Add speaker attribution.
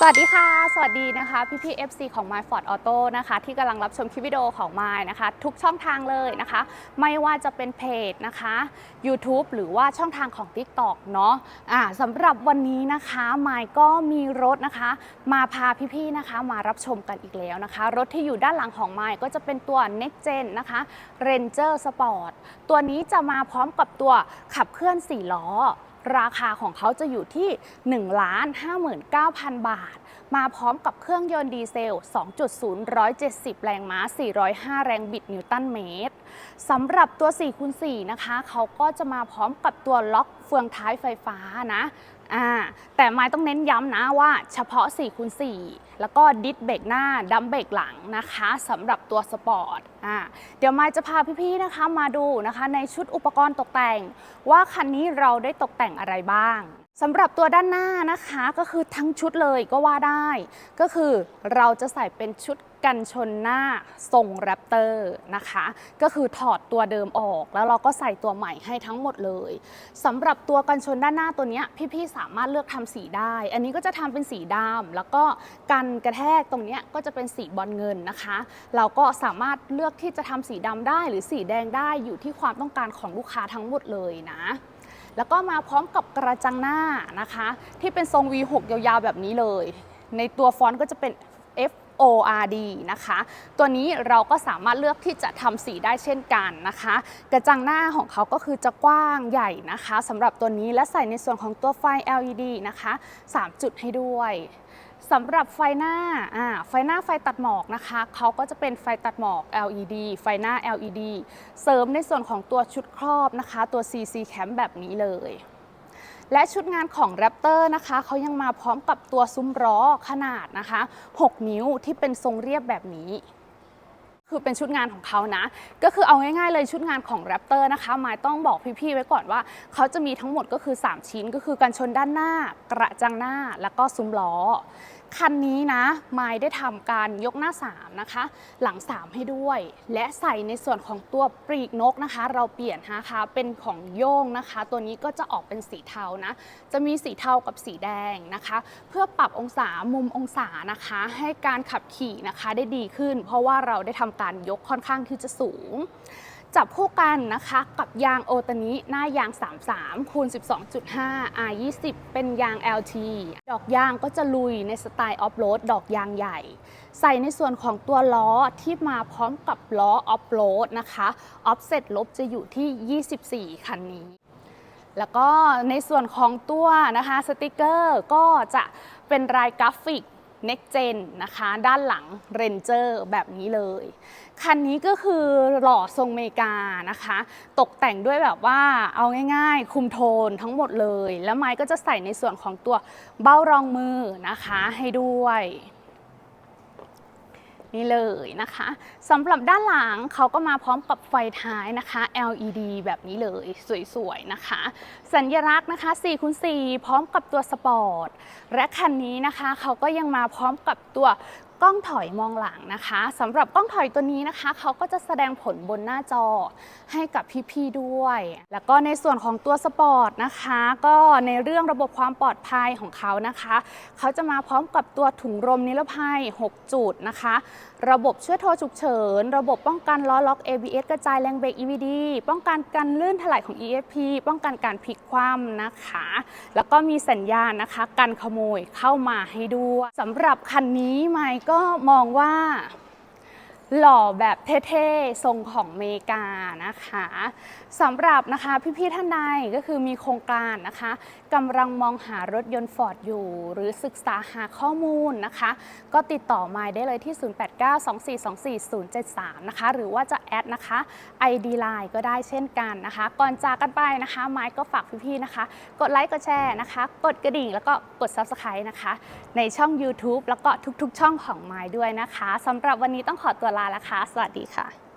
Speaker 1: สวัสดีค่ะ สวัสดีนะคะพี่พี่ FC ของ My Ford Auto นะคะ ที่กำลังรับชมคลิปวิดีโอของ My นะคะ ทุกช่องทางเลยนะคะ ไม่ว่าจะเป็นเพจนะคะ YouTube หรือว่าช่องทางของ TikTok เนาะอ่าสำหรับวันนี้นะคะ My ก็มีรถนะคะ มาพาพี่ๆนะคะ มารับชมกันอีกแล้วนะคะ รถที่อยู่ด้านหลังของ My ก็จะเป็นตัว Next Gen นะคะ Ranger Sport ตัวนี้จะมาพร้อมกับตัวขับเคลื่อน4ล้อ ราคาของเขาจะอยู่ที่ 1 5 9 0 0 0 บาท มาพร้อมกับเครื่องยนต์ดีเซล 2.0 170 แรงม้า 405 แรงบิดนิวตันเมตรสำหรับตัว4คูณ4นะคะ เขาก็จะมาพร้อมกับตัวล็อกเฟืองท้ายไฟฟ้านะ อ่าแต่ไม้ต้องเน้นย้ำนะว่าเฉพาะ4คูณ4แล้วก็ดิสเบรกหน้าดัมเบรกหลังนะคะสำหรับตัวสปอร์ตอ่าเดี๋ยวไม้จะพาพี่ๆนะคะมาดูนะคะในชุดอุปกรณ์ตกแต่ง ว่าคันนี้เราได้ตกแต่งอะไรบ้าง สำหรับตัวด้านหน้านะคะก็คือทั้งชุดเลยก็ว่าได้ ก็คือเราจะใส่เป็นชุดกันชนหน้าทรงแรปเตอร์นะคะ ก็คือถอดตัวเดิมออกแล้วเราก็ใส่ตัวใหม่ให้ทั้งหมดเลยสำหรับตัวกันชนด้านหน้าตัวนี้พี่ๆสามารถเลือกทำสีได้ อันนี้ก็จะทำเป็นสีดำแล้วก็กันกระแทกตรงนี้ก็จะเป็นสีบอลเงินนะคะ เราก็สามารถเลือกที่จะทำสีดำได้หรือสีแดงได้อยู่ที่ความต้องการของลูกค้าทั้งหมดเลยนะ แล้วก็มาพร้อมกับกระจังหน้านะคะ ที่เป็นทรง V6 ยาวๆแบบนี้เลย ในตัวฟอนต์ก็จะเป็น F O R D นะคะ ตัวนี้เราก็สามารถเลือกที่จะทำสีได้เช่นกันนะคะ กระจังหน้าของเขาก็คือจะกว้างใหญ่นะคะสำหรับตัวนี้และใส่ในส่วนของตัวไฟ LED นะคะ 3 จุดให้ด้วย สำหรับไฟหน้าอ่าไฟหน้าไฟตัดหมอกนะคะเขาก็จะเป็นไฟตัดหมอก LED ไฟหน้า LED เสริมในส่วนของตัวชุดครอบนะคะ ตัว CC Cam แบบนี้เลย และชุดงานของ Raptor นะคะเขายังมาพร้อมกับตัวซุ้มล้อขนาดนะคะ 6 นิ้วที่เป็นทรงเรียบแบบนี้ คือเป็นชุดงานของเขานะ ก็คือเอาง่ายๆเลยชุดงานของแรปเตอร์นะคะหมายต้องบอกพี่ๆไว้ก่อนว่า เขาจะมีทั้งหมดก็คือ 3 ชิ้นก็คือกันชนด้านหน้า กระจังหน้าแล้วก็ซุ้มล้อ คันนี้นะไมายได้ทำการยกหน้า 3 นะคะ หลัง 3 ให้ด้วย และใส่ในส่วนของตัวปลีกนกนะคะ เราเปลี่ยนนะคะเป็นของโย่งนะคะ ตัวนี้ก็จะออกเป็นสีเทานะ จะมีสีเทากับสีแดงนะคะ เพื่อปรับองศามุมองศานะคะ ให้การขับขี่นะคะได้ดีขึ้น เพราะว่าเราได้ทำการยกค่อนข้างที่จะสูง จับคู่กันนะคะกับยางโอตานิหน้ายาง 33คูณ12.5 R 20 เป็นยาง LT ดอกยางก็จะลุยในสไตล์ออฟโรดดอกยางใหญ่ ใส่ในส่วนของตัวล้อที่มาพร้อมกับล้อออฟโรดนะคะออฟเซ็ตลบจะอยู่ที่ 24 คันนี้ แล้วก็ในส่วนของตัวนะคะสติกเกอร์ก็จะเป็นลายกราฟิก Next Gen นะคะ ด้านหลัง Ranger แบบนี้เลย คันนี้ก็คือหล่อทรงเมกานะคะ ตกแต่งด้วยแบบว่าเอาง่ายๆ คุมโทนทั้งหมดเลย แล้วไม้ก็จะใส่ในส่วนของตัวเบ้ารองมือนะคะให้ด้วย นี่เลยนะคะสำหรับด้านหลังเขาก็มาพร้อมกับไฟท้ายนะคะ LED แบบนี้เลยสวยๆนะคะ สัญลักษณ์นะคะ4คูณ4พร้อมกับตัวสปอร์ตและคันนี้นะคะเขาก็ยังมาพร้อมกับตัว กล้องถอยมองหลังนะคะสำหรับกล้องถอยตัวนี้นะคะเขาก็จะแสดงผลบนหน้าจอให้กับพี่ๆด้วย แล้วก็ในส่วนของตัวสปอร์ตนะคะ ก็ในเรื่องระบบความปลอดภัยของเขานะคะเขาจะมาพร้อมกับตัวถุงลมนิรภัย 6 จุดนะคะ ระบบช่วยโทรฉุกเฉิน ระบบป้องกันล้อล็อก ABS กระจายแรงเบรก EVD ป้องกันการลื่นถลายของ EFP ป้องกันการพลิกคว่ำนะคะ แล้วก็มีสัญญาณนะคะกันขโมยเข้ามาให้ด้วยสำหรับคันนี้ไมค์ก็มองว่า หล่อแบบเท่ๆ ทรงของเมกานะคะสำหรับนะคะพี่ๆท่านใดก็คือมีโครงการนะคะกำลังมองหารถยนต์ฟอร์ดอยู่ หรือศึกษาหาข้อมูลนะคะ ก็ติดต่อมาได้เลยที่ 0892424073 นะคะ หรือว่าจะแอดนะคะ ID Line ก็ได้เช่นกันนะคะ ก่อนจากกันไปนะคะไม้ก็ฝากพี่ๆนะคะ กดไลค์กดแชร์นะคะ กดกระดิ่งแล้วก็กด Subscribe นะคะ ในช่อง YouTube แล้วก็ทุกๆ ช่องของไม้ด้วยนะคะสำหรับวันนี้ต้องขอตัวลาแล้วค่ะ สวัสดีค่ะ